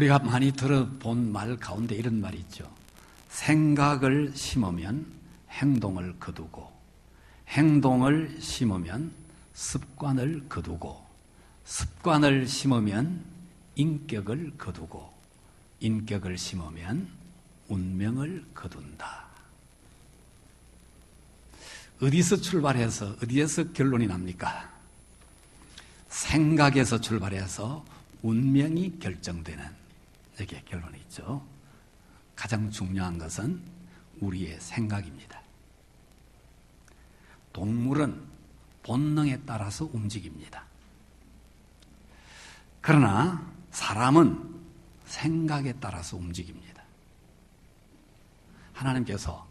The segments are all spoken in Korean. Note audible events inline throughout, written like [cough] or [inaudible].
우리가 많이 들어본 말 가운데 이런 말이 있죠. 생각을 심으면 행동을 거두고, 행동을 심으면 습관을 거두고, 습관을 심으면 인격을 거두고, 인격을 심으면 운명을 거둔다. 어디서 출발해서 어디에서 결론이 납니까? 생각에서 출발해서 운명이 결정되는 이게 결론이 있죠. 가장 중요한 것은 우리의 생각입니다. 동물은 본능에 따라서 움직입니다. 그러나 사람은 생각에 따라서 움직입니다. 하나님께서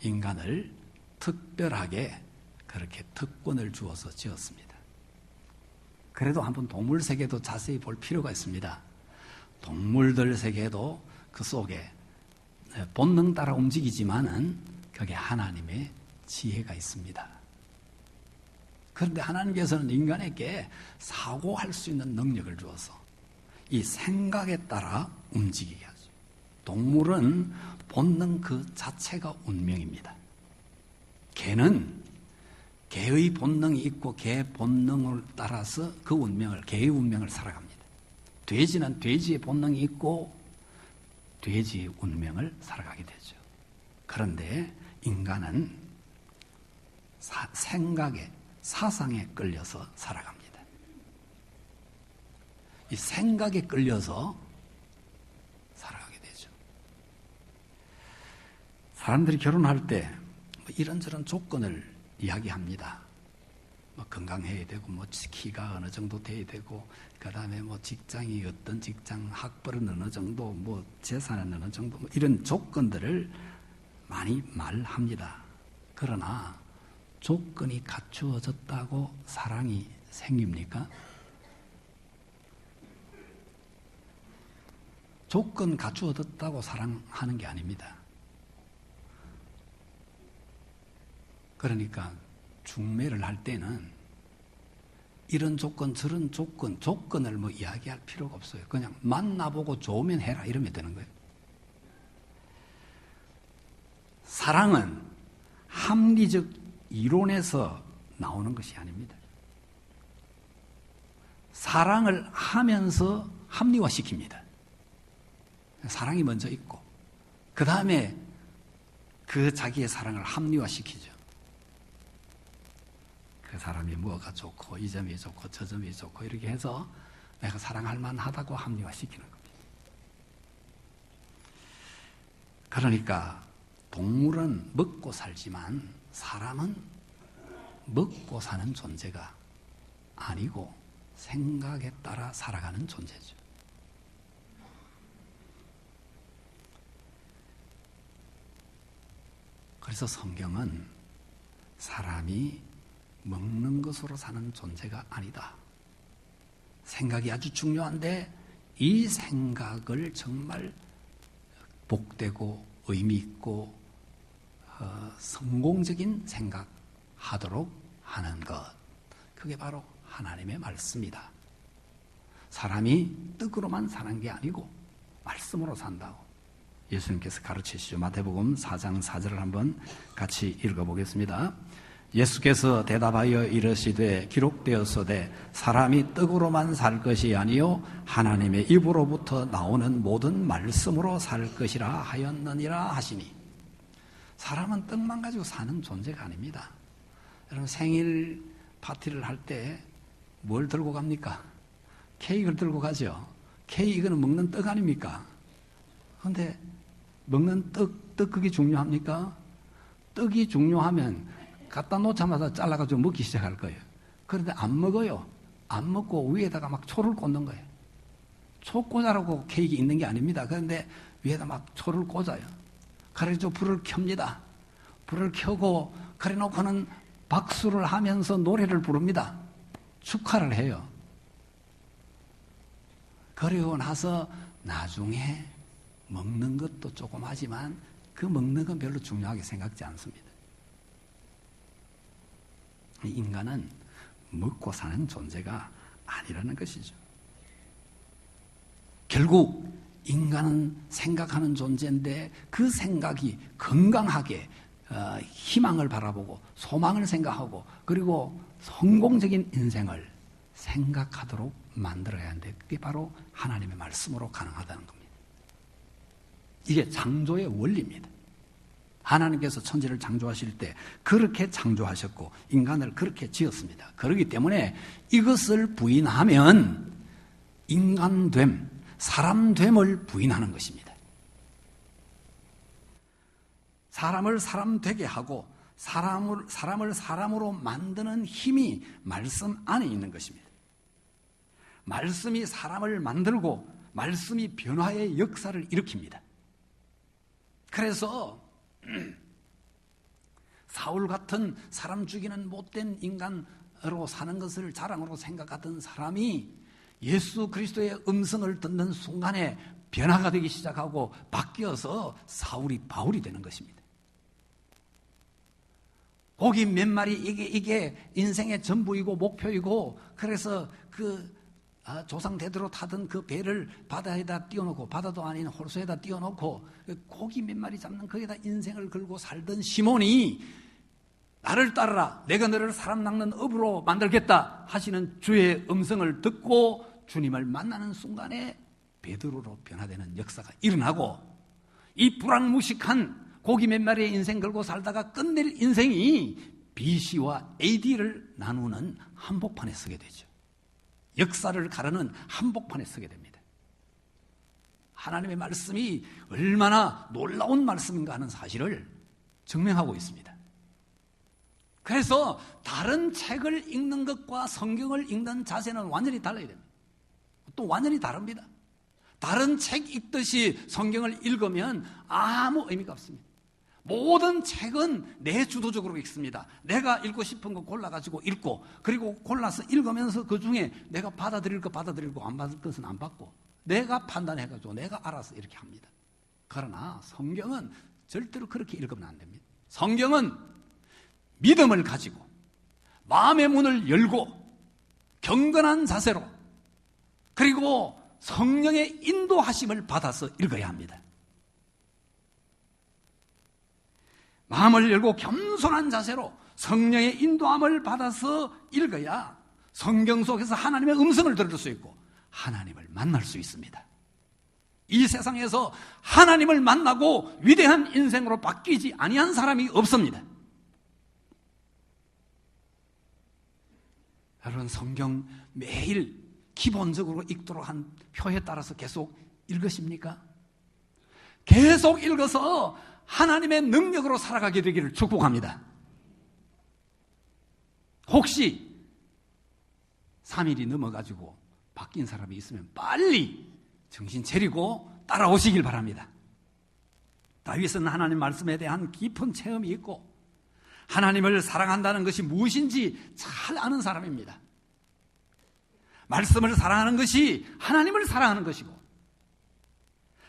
인간을 특별하게 그렇게 특권을 주어서 지었습니다. 그래도 한번 동물 세계도 자세히 볼 필요가 있습니다. 동물들 세계도 그 속에 본능 따라 움직이지만은 거기에 하나님의 지혜가 있습니다. 그런데 하나님께서는 인간에게 사고할 수 있는 능력을 주어서 이 생각에 따라 움직이게 하죠. 동물은 본능 그 자체가 운명입니다. 개는 개의 본능이 있고 개 본능을 따라서 그 운명을 개의 운명을 살아갑니다. 돼지는 돼지의 본능이 있고 돼지의 운명을 살아가게 되죠. 그런데 인간은 사, 생각에 사상에 끌려서 살아갑니다. 이 생각에 끌려서 살아가게 되죠. 사람들이 결혼할 때뭐 이런저런 조건을 이야기합니다. 뭐 건강해야 되고 뭐 키가 어느 정도 돼야 되고 그다음에 뭐 직장이 어떤 직장 학벌은 어느 정도 뭐 재산은 어느 정도 뭐 이런 조건들을 많이 말합니다. 그러나 조건이 갖추어졌다고 사랑이 생깁니까? 조건 갖추어졌다고 사랑하는 게 아닙니다. 그러니까 중매를 할 때는 이런 조건 저런 조건 조건을 뭐 이야기할 필요가 없어요. 그냥 만나보고 좋으면 해라 이러면 되는 거예요. 사랑은 합리적 이론에서 나오는 것이 아닙니다. 사랑을 하면서 합리화시킵니다. 사랑이 먼저 있고 그 다음에 그 자기의 사랑을 합리화시키죠. 그 사람이 뭐가 좋고 이 점이 좋고 저 점이 좋고 이렇게 해서 내가 사랑할 만하다고 합리화시키는 겁니다. 그러니까 동물은 먹고 살지만 사람은 먹고 사는 존재가 아니고 생각에 따라 살아가는 존재죠. 그래서 성경은 사람이 먹는 것으로 사는 존재가 아니다. 생각이 아주 중요한데 이 생각을 정말 복되고 의미 있고 어, 성공적인 생각 하도록 하는 것. 그게 바로 하나님의 말씀이다. 사람이 뜻으로만 사는 게 아니고 말씀으로 산다고. 예수님께서 가르치시죠. 마태복음 4장 4절을 한번 같이 읽어보겠습니다. 예수께서 대답하여 이르시되 기록되었으되 사람이 떡으로만 살 것이 아니요 하나님의 입으로부터 나오는 모든 말씀으로 살 것이라 하였느니라 하시니 사람은 떡만 가지고 사는 존재가 아닙니다. 여러분 생일 파티를 할 때 뭘 들고 갑니까? 케이크를 들고 가죠. 케이크는 먹는 떡 아닙니까? 그런데 먹는 떡, 떡 그게 중요합니까? 떡이 중요하면 갖다 놓자마자 잘라가지고 먹기 시작할 거예요. 그런데 안 먹어요. 안 먹고 위에다가 막 초를 꽂는 거예요. 초 꽂아라고 케이크 있는 게 아닙니다. 그런데 위에다 막 초를 꽂아요. 그래서 불을 켭니다. 불을 켜고 그래 놓고는 박수를 하면서 노래를 부릅니다. 축하를 해요. 그리고 나서 나중에 먹는 것도 조금 하지만 그 먹는 건 별로 중요하게 생각지 않습니다. 인간은 먹고 사는 존재가 아니라는 것이죠. 결국 인간은 생각하는 존재인데 그 생각이 건강하게 어, 희망을 바라보고 소망을 생각하고 그리고 성공적인 인생을 생각하도록 만들어야 하는데 그게 바로 하나님의 말씀으로 가능하다는 겁니다. 이게 창조의 원리입니다. 하나님께서 천지를 창조하실 때 그렇게 창조하셨고 인간을 그렇게 지었습니다. 그렇기 때문에 이것을 부인하면 인간됨, 사람됨을 부인하는 것입니다. 사람을 사람 되게 하고 사람을, 사람을 사람으로 만드는 힘이 말씀 안에 있는 것입니다. 말씀이 사람을 만들고 말씀이 변화의 역사를 일으킵니다. 그래서 [clears throat] 사울 같은 사람 죽이는 못된 인간으로 사는 것을 자랑으로 생각하던 사람이 예수 그리스도의 음성을 듣는 순간에 변화가 되기 시작하고 바뀌어서 사울이 바울이 되는 것입니다. 고기 몇 마리 이게 이게 인생의 전부이고 목표이고 그래서 그 아, 조상 대대로 타던 그 배를 바다에다 띄워놓고 바다도 아닌 홀소에다 띄워놓고 그 고기 몇 마리 잡는 거기다 인생을 걸고 살던 시몬이 나를 따르라 내가 너를 사람 낚는 업으로 만들겠다 하시는 주의 음성을 듣고 주님을 만나는 순간에 베드로로 변화되는 역사가 일어나고 이 불안무식한 고기 몇 마리의 인생 걸고 살다가 끝낼 인생이 BC와 AD를 나누는 한복판에 서게 되죠. 역사를 가르는 한복판에 서게 됩니다. 하나님의 말씀이 얼마나 놀라운 말씀인가 하는 사실을 증명하고 있습니다. 그래서 다른 책을 읽는 것과 성경을 읽는 자세는 완전히 달라야 됩니다. 또 완전히 다릅니다. 다른 책 읽듯이 성경을 읽으면 아무 의미가 없습니다. 모든 책은 내 주도적으로 읽습니다. 내가 읽고 싶은 거 골라가지고 읽고, 그리고 골라서 읽으면서 그 중에 내가 받아들일 거 받아들이고 안 받을 것은 안 받고, 내가 판단해가지고 내가 알아서 이렇게 합니다. 그러나 성경은 절대로 그렇게 읽으면 안 됩니다. 성경은 믿음을 가지고, 마음의 문을 열고, 경건한 자세로, 그리고 성령의 인도하심을 받아서 읽어야 합니다. 마음을 열고 겸손한 자세로 성령의 인도함을 받아서 읽어야 성경 속에서 하나님의 음성을 들을 수 있고 하나님을 만날 수 있습니다. 이 세상에서 하나님을 만나고 위대한 인생으로 바뀌지 아니한 사람이 없습니다. 여러분 성경 매일 기본적으로 읽도록 한 표에 따라서 계속 읽으십니까? 계속 읽어서 하나님의 능력으로 살아가게 되기를 축복합니다. 혹시 3일이 넘어가지고 바뀐 사람이 있으면 빨리 정신 차리고 따라오시길 바랍니다. 다윗은 하나님 말씀에 대한 깊은 체험이 있고 하나님을 사랑한다는 것이 무엇인지 잘 아는 사람입니다. 말씀을 사랑하는 것이 하나님을 사랑하는 것이고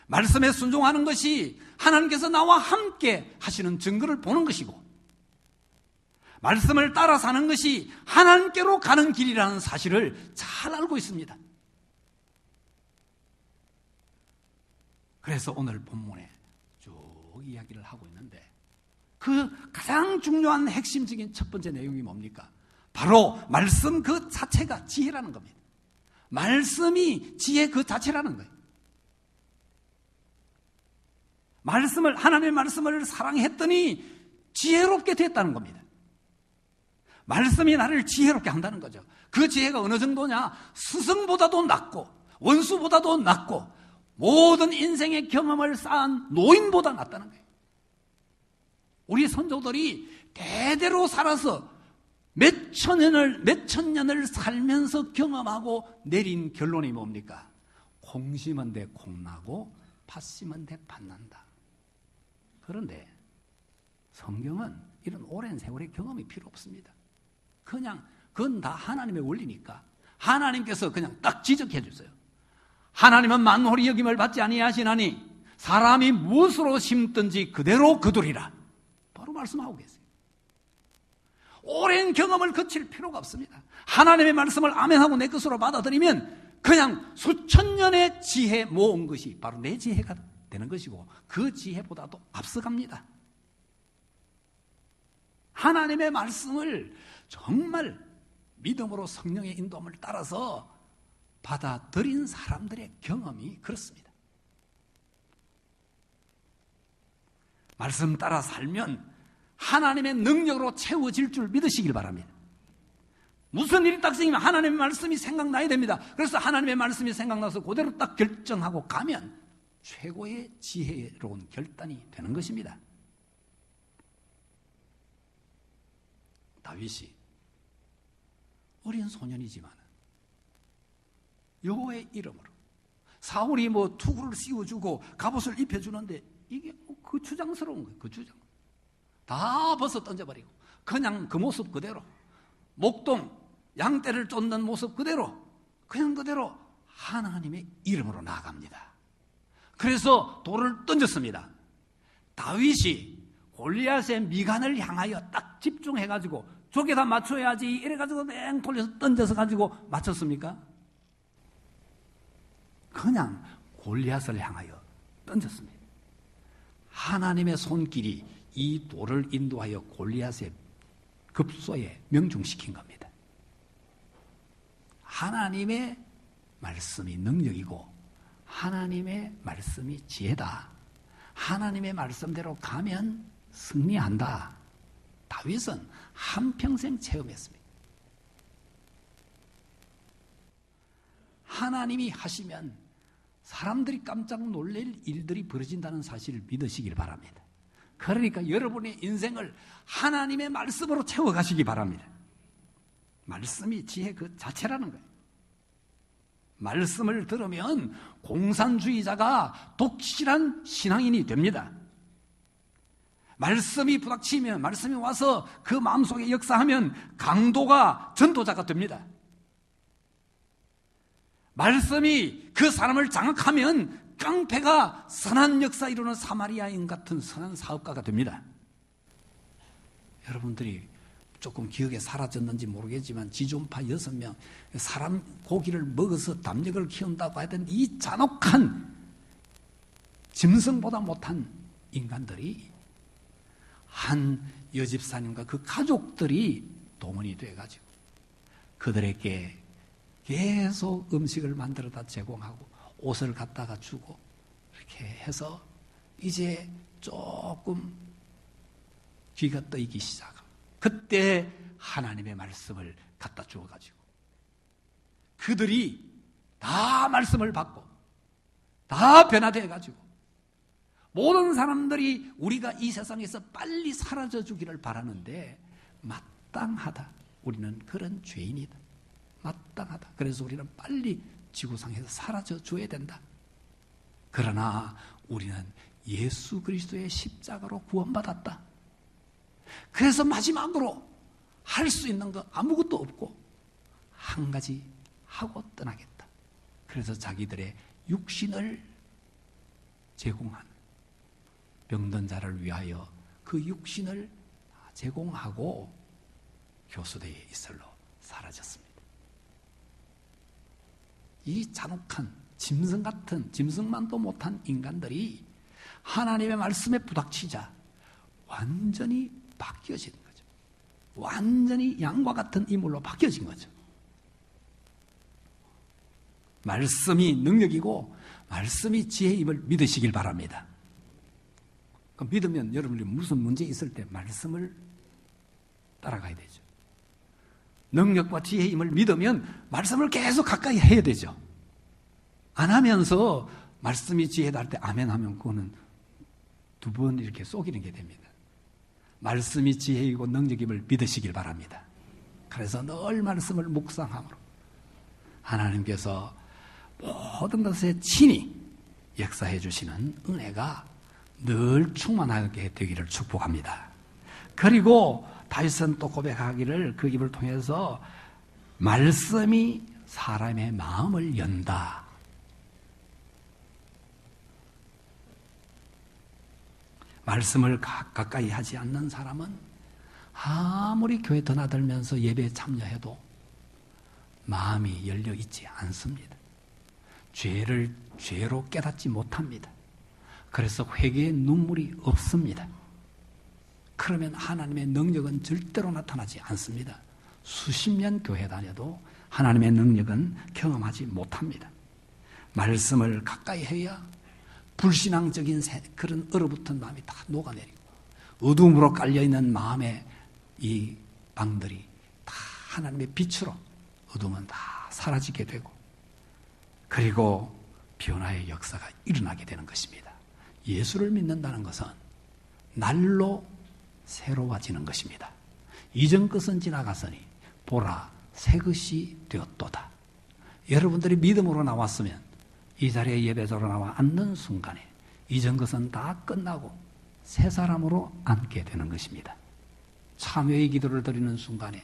말씀에 순종하는 것이 하나님께서 나와 함께 하시는 증거를 보는 것이고 말씀을 따라 사는 것이 하나님께로 가는 길이라는 사실을 잘 알고 있습니다. 그래서 오늘 본문에 쭉 이야기를 하고 있는데 그 가장 중요한 핵심적인 첫 번째 내용이 뭡니까? 바로 말씀 그 자체가 지혜라는 겁니다. 말씀이 지혜 그 자체라는 거예요. 말씀을, 하나님의 말씀을 사랑했더니 지혜롭게 됐다는 겁니다. 말씀이 나를 지혜롭게 한다는 거죠. 그 지혜가 어느 정도냐? 스승보다도 낫고, 원수보다도 낫고, 모든 인생의 경험을 쌓은 노인보다 낫다는 거예요. 우리 선조들이 대대로 살아서 몇 천 년을, 몇 천 년을 살면서 경험하고 내린 결론이 뭡니까? 콩 심은 데 콩나고, 팥 심은 데 팥난다. 그런데 성경은 이런 오랜 세월의 경험이 필요 없습니다. 그냥 그건 다 하나님의 원리니까 하나님께서 그냥 딱 지적해 주세요. 하나님은 만홀이 여김을 받지 아니하시나니 사람이 무엇으로 심든지 그대로 거두리라. 바로 말씀하고 계세요. 오랜 경험을 거칠 필요가 없습니다. 하나님의 말씀을 아멘하고 내 것으로 받아들이면 그냥 수천 년의 지혜 모은 것이 바로 내 지혜가 되는 것이고 그 지혜보다도 앞서갑니다. 하나님의 말씀을 정말 믿음으로 성령의 인도함을 따라서 받아들인 사람들의 경험이 그렇습니다. 말씀 따라 살면 하나님의 능력으로 채워질 줄 믿으시길 바랍니다. 무슨 일이 딱 생기면 하나님의 말씀이 생각나야 됩니다. 그래서 하나님의 말씀이 생각나서 그대로 딱 결정하고 가면 최고의 지혜로운 결단이 되는 것입니다. 다윗이 어린 소년이지만 여호와의 이름으로 사울이 뭐 투구를 씌워주고 갑옷을 입혀주는데 이게 그 주장스러운 거예요. 그 주장. 다 벗어 던져버리고 그냥 그 모습 그대로 목동 양떼를 쫓는 모습 그대로 그냥 그대로 하나님의 이름으로 나아갑니다. 그래서 돌을 던졌습니다. 다윗이 골리앗의 미간을 향하여 딱 집중해 가지고 저기다 맞춰야지 이래 가지고 맹 돌려서 던져서 가지고 맞췄습니까? 그냥 골리앗을 향하여 던졌습니다. 하나님의 손길이 이 돌을 인도하여 골리앗의 급소에 명중시킨 겁니다. 하나님의 말씀이 능력이고 하나님의 말씀이 지혜다. 하나님의 말씀대로 가면 승리한다. 다윗은 한평생 체험했습니다. 하나님이 하시면 사람들이 깜짝 놀랄 일들이 벌어진다는 사실을 믿으시길 바랍니다. 그러니까 여러분의 인생을 하나님의 말씀으로 채워가시기 바랍니다. 말씀이 지혜 그 자체라는 거예요. 말씀을 들으면 공산주의자가 독실한 신앙인이 됩니다. 말씀이 부닥치면, 말씀이 와서 그 마음속에 역사하면 강도가 전도자가 됩니다. 말씀이 그 사람을 장악하면 깡패가 선한 역사 이루는 사마리아인 같은 선한 사업가가 됩니다. 여러분들이 조금 기억에 사라졌는지 모르겠지만 지존파 여섯 명 사람 고기를 먹어서 담력을 키운다고 하던 이 잔혹한 짐승보다 못한 인간들이 한 여집사님과 그 가족들이 동원이 돼가지고 그들에게 계속 음식을 만들어다 제공하고 옷을 갖다가 주고 이렇게 해서 이제 조금 귀가 떠이기 시작합니다. 그때 하나님의 말씀을 갖다 주어가지고 그들이 다 말씀을 받고 다 변화되어가지고 모든 사람들이 우리가 이 세상에서 빨리 사라져 주기를 바라는데 마땅하다. 우리는 그런 죄인이다. 마땅하다. 그래서 우리는 빨리 지구상에서 사라져 줘야 된다. 그러나 우리는 예수 그리스도의 십자가로 구원받았다. 그래서 마지막으로 할 수 있는 거 아무것도 없고 한 가지 하고 떠나겠다. 그래서 자기들의 육신을 제공한 병든 자를 위하여 그 육신을 제공하고 교수대의 이슬로 사라졌습니다. 이 잔혹한 짐승 같은 짐승만도 못한 인간들이 하나님의 말씀에 부닥치자 완전히 바뀌어지는 거죠. 완전히 양과 같은 인물로 바뀌어진 거죠. 말씀이 능력이고 말씀이 지혜임을 믿으시길 바랍니다. 그 믿으면 여러분이 무슨 문제 있을 때 말씀을 따라가야 되죠. 능력과 지혜임을 믿으면 말씀을 계속 가까이 해야 되죠. 안 하면서 말씀이 지혜다 할 때 아멘 하면 그거는 두 번 이렇게 속이는 게 됩니다. 말씀이 지혜이고 능력임을 믿으시길 바랍니다. 그래서 늘 말씀을 묵상함으로 하나님께서 모든 것에 친히 역사해 주시는 은혜가 늘 충만하게 되기를 축복합니다. 그리고 다윗은 또 고백하기를 그 입을 통해서 말씀이 사람의 마음을 연다. 말씀을 가까이 하지 않는 사람은 아무리 교회 드나들면서 예배에 참여해도 마음이 열려 있지 않습니다. 죄를 죄로 깨닫지 못합니다. 그래서 회개의 눈물이 없습니다. 그러면 하나님의 능력은 절대로 나타나지 않습니다. 수십 년 교회 다녀도 하나님의 능력은 경험하지 못합니다. 말씀을 가까이 해야 불신앙적인 그런 얼어붙은 마음이 다 녹아내리고 어둠으로 깔려있는 마음의 이 방들이 다 하나님의 빛으로 어둠은 다 사라지게 되고 그리고 변화의 역사가 일어나게 되는 것입니다. 예수를 믿는다는 것은 날로 새로워지는 것입니다. 이전 것은 지나갔으니 보라 새 것이 되었도다. 여러분들이 믿음으로 나왔으면 이 자리에 예배자로 나와 앉는 순간에 이전 것은 다 끝나고 새 사람으로 앉게 되는 것입니다. 참여의 기도를 드리는 순간에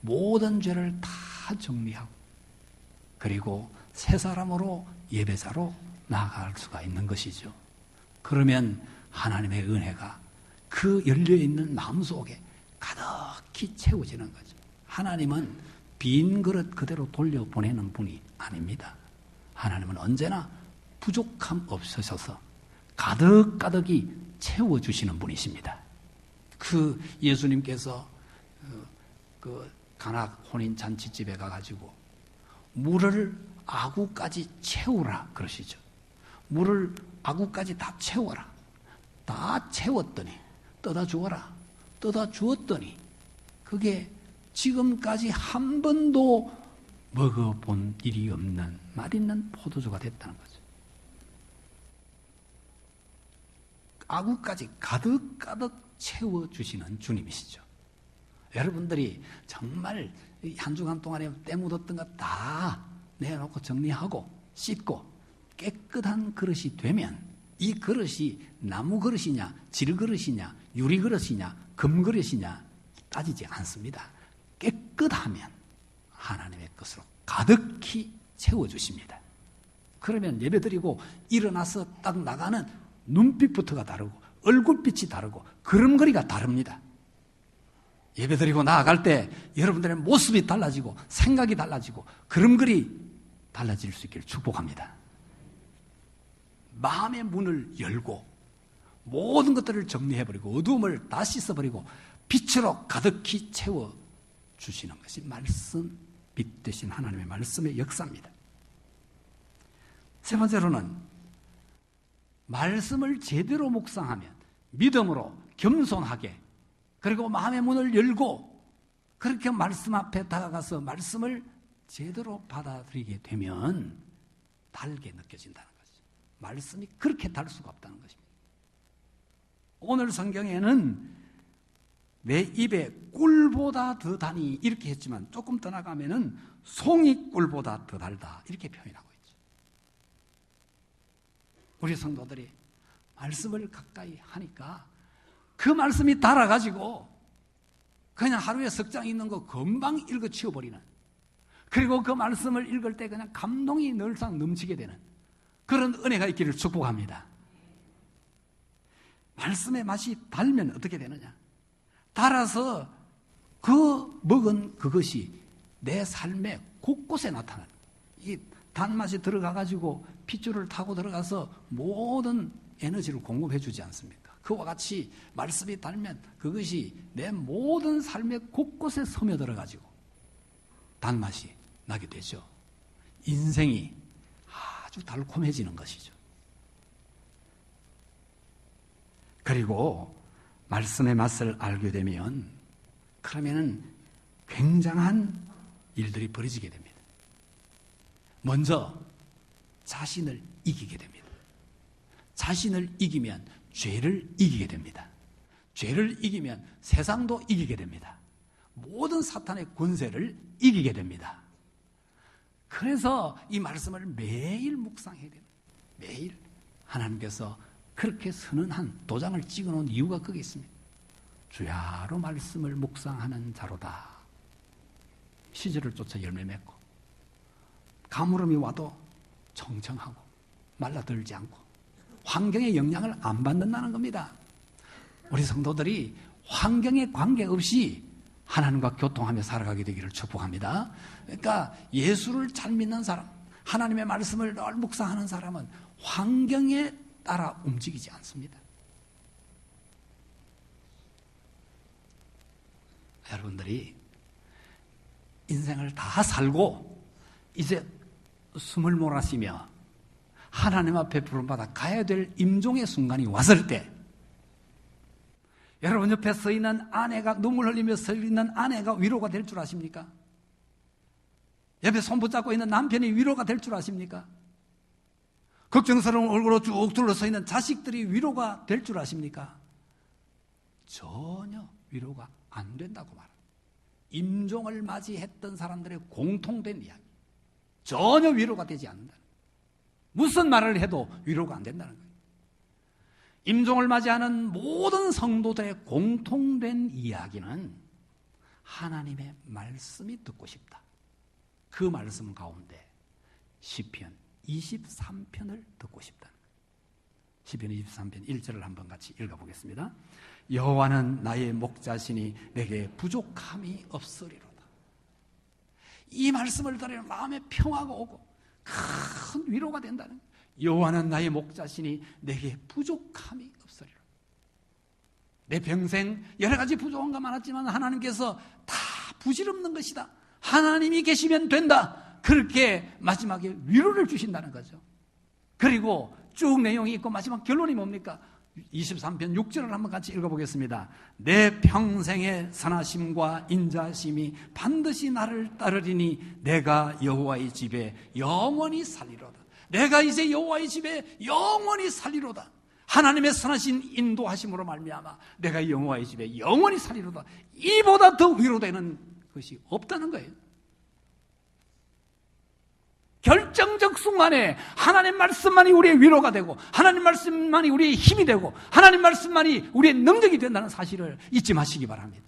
모든 죄를 다 정리하고 그리고 새 사람으로 예배자로 나아갈 수가 있는 것이죠. 그러면 하나님의 은혜가 그 열려있는 마음속에 가득히 채워지는 거죠. 하나님은 빈 그릇 그대로 돌려보내는 분이 아닙니다. 하나님은 언제나 부족함 없으셔서 가득가득이 채워주시는 분이십니다. 그 예수님께서 그 가나 혼인 잔치집에 가가지고 물을 아구까지 채우라 그러시죠. 물을 아구까지 다 채워라. 다 채웠더니 떠다 주어라. 떠다 주었더니 그게 지금까지 한 번도 먹어본 일이 없는 맛있는 포도주가 됐다는 거죠. 아구까지 가득가득 채워주시는 주님이시죠. 여러분들이 정말 한 주간 동안에 때 묻었던 것 다 내놓고 정리하고 씻고 깨끗한 그릇이 되면 이 그릇이 나무 그릇이냐, 질 그릇이냐, 유리 그릇이냐, 금 그릇이냐 따지지 않습니다. 깨끗하면 하나님의 것으로 가득히 채워주십니다. 그러면 예배드리고 일어나서 딱 나가는 눈빛부터가 다르고 얼굴빛이 다르고 걸음걸이가 다릅니다. 예배드리고 나아갈 때 여러분들의 모습이 달라지고 생각이 달라지고 걸음걸이 달라질 수 있기를 축복합니다. 마음의 문을 열고 모든 것들을 정리해버리고 어두움을 다 씻어버리고 빛으로 가득히 채워 주시는 것이 말씀, 빛 대신 하나님의 말씀의 역사입니다. 세 번째로는 말씀을 제대로 묵상하면 믿음으로 겸손하게 그리고 마음의 문을 열고 그렇게 말씀 앞에 다가가서 말씀을 제대로 받아들이게 되면 달게 느껴진다는 거죠. 말씀이 그렇게 달 수가 없다는 것입니다. 오늘 성경에는 내 입에 꿀보다 더 다니 이렇게 했지만 조금 더 나가면은 송이 꿀보다 더 달다 이렇게 표현하고 있죠. 우리 성도들이 말씀을 가까이 하니까 그 말씀이 달아가지고 그냥 하루에 석장 있는 거 금방 읽어 치워버리는 그리고 그 말씀을 읽을 때 그냥 감동이 늘상 넘치게 되는 그런 은혜가 있기를 축복합니다. 말씀의 맛이 달면 어떻게 되느냐? 달아서 그 먹은 그것이 내 삶의 곳곳에 나타나는 이 단맛이 들어가 가지고 핏줄을 타고 들어가서 모든 에너지를 공급해 주지 않습니까? 그와 같이 말씀이 달면 그것이 내 모든 삶의 곳곳에 스며들어 가지고 단맛이 나게 되죠. 인생이 아주 달콤해지는 것이죠. 그리고 말씀의 맛을 알게 되면 그러면은 굉장한 일들이 벌어지게 됩니다. 먼저 자신을 이기게 됩니다. 자신을 이기면 죄를 이기게 됩니다. 죄를 이기면 세상도 이기게 됩니다. 모든 사탄의 권세를 이기게 됩니다. 그래서 이 말씀을 매일 묵상해야 됩니다. 매일 하나님께서 그렇게 선언한 도장을 찍어 놓은 이유가 거기 있습니다. 주야로 말씀을 묵상하는 자로다. 시절을 쫓아 열매 맺고 가물음이 와도 정정하고 말라들지 않고 환경의 영향을 안 받는다는 겁니다. 우리 성도들이 환경에 관계없이 하나님과 교통하며 살아가게 되기를 축복합니다. 그러니까 예수를 잘 믿는 사람, 하나님의 말씀을 늘 묵상하는 사람은 환경에 따라 움직이지 않습니다. 여러분들이 인생을 다 살고 이제 숨을 몰아쉬며 하나님 앞에 부름받아 가야 될 임종의 순간이 왔을 때 여러분 옆에 서 있는 아내가 눈물 흘리며 서 있는 아내가 위로가 될 줄 아십니까? 옆에 손 붙잡고 있는 남편이 위로가 될 줄 아십니까? 걱정스러운 얼굴로 쭉 둘러서 있는 자식들이 위로가 될 줄 아십니까? 전혀 위로가 안 된다고 말합니다. 임종을 맞이했던 사람들의 공통된 이야기. 전혀 위로가 되지 않는다. 무슨 말을 해도 위로가 안 된다는 거예요. 임종을 맞이하는 모든 성도들의 공통된 이야기는 하나님의 말씀이 듣고 싶다. 그 말씀 가운데 시편 23편을 듣고 싶다. 시편 23편 1절을 한번 같이 읽어보겠습니다. 여호와는 나의 목자시니 내게 부족함이 없으리로다. 이 말씀을 들으면 마음에 평화가 오고 큰 위로가 된다는 거예요. 여호와는 나의 목자시니 내게 부족함이 없으리로다. 내 평생 여러 가지 부족한 거 많았지만 하나님께서 다 부질없는 것이다. 하나님이 계시면 된다. 그렇게 마지막에 위로를 주신다는 거죠. 그리고 쭉 내용이 있고 마지막 결론이 뭡니까? 23편 6절을 한번 같이 읽어보겠습니다. 내 평생의 선하심과 인자심이 반드시 나를 따르리니 내가 여호와의 집에 영원히 살리로다. 내가 이제 여호와의 집에 영원히 살리로다. 하나님의 선하신 인도하심으로 말미암아 내가 여호와의 집에 영원히 살리로다. 이보다 더 위로되는 것이 없다는 거예요. 결정적 순간에 하나님 말씀만이 우리의 위로가 되고 하나님 말씀만이 우리의 힘이 되고 하나님 말씀만이 우리의 능력이 된다는 사실을 잊지 마시기 바랍니다.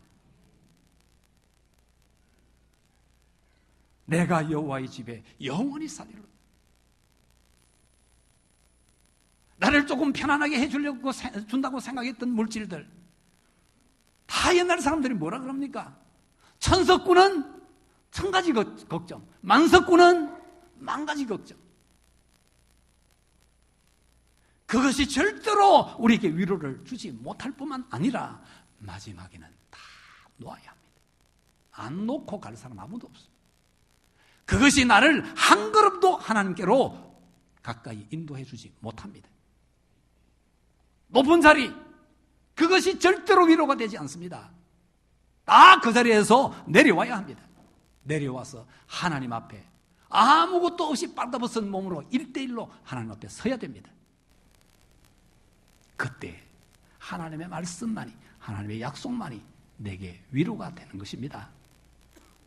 내가 여호와의 집에 영원히 살리로. 나를 조금 편안하게 해주려고 준다고 생각했던 물질들 다 옛날 사람들이 뭐라 그럽니까? 천석구는 천 가지 걱정, 만석구는 만 가지 걱정. 그것이 절대로 우리에게 위로를 주지 못할 뿐만 아니라 마지막에는 다 놓아야 합니다. 안 놓고 갈 사람 아무도 없어요. 그것이 나를 한 걸음도 하나님께로 가까이 인도해 주지 못합니다. 높은 자리, 그것이 절대로 위로가 되지 않습니다. 다 그 자리에서 내려와야 합니다. 내려와서 하나님 앞에 아무것도 없이 빨다벗은 몸으로 일대일로 하나님 앞에 서야 됩니다. 그때 하나님의 말씀만이, 하나님의 약속만이 내게 위로가 되는 것입니다.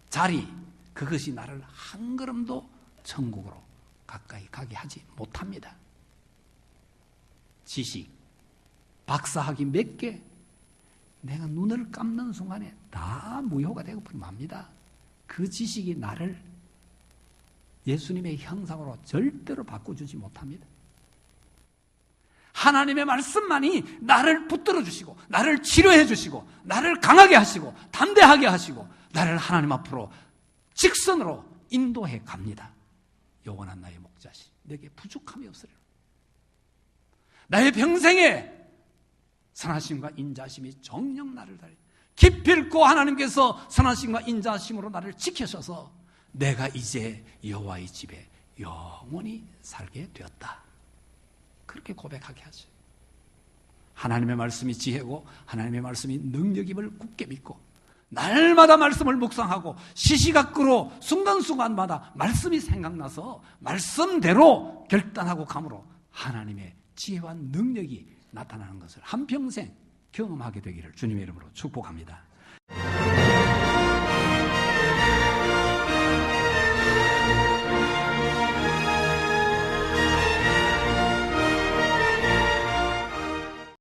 자리, 그것이 나를 한 걸음도 천국으로 가까이 가게 하지 못합니다. 지식, 박사학위 몇 개, 내가 눈을 감는 순간에 다 무효가 되고 맙니다. 그 지식이 나를 예수님의 형상으로 절대로 바꿔주지 못합니다. 하나님의 말씀만이 나를 붙들어 주시고, 나를 치료해 주시고, 나를 강하게 하시고, 담대하게 하시고, 나를 하나님 앞으로 직선으로 인도해 갑니다. 영원한 나의 목자시, 내게 부족함이 없으리라. 나의 평생에 선하심과 인자심이 정령 나를 달리 기필코 하나님께서 선하심과 인자심으로 나를 지켜셔서 내가 이제 여호와의 집에 영원히 살게 되었다. 그렇게 고백하게 하죠. 하나님의 말씀이 지혜고 하나님의 말씀이 능력임을 굳게 믿고 날마다 말씀을 묵상하고 시시각구로 순간순간마다 말씀이 생각나서 말씀대로 결단하고 감으로 하나님의 지혜와 능력이 나타나는 것을 한평생 경험하게 되기를 주님의 이름으로 축복합니다.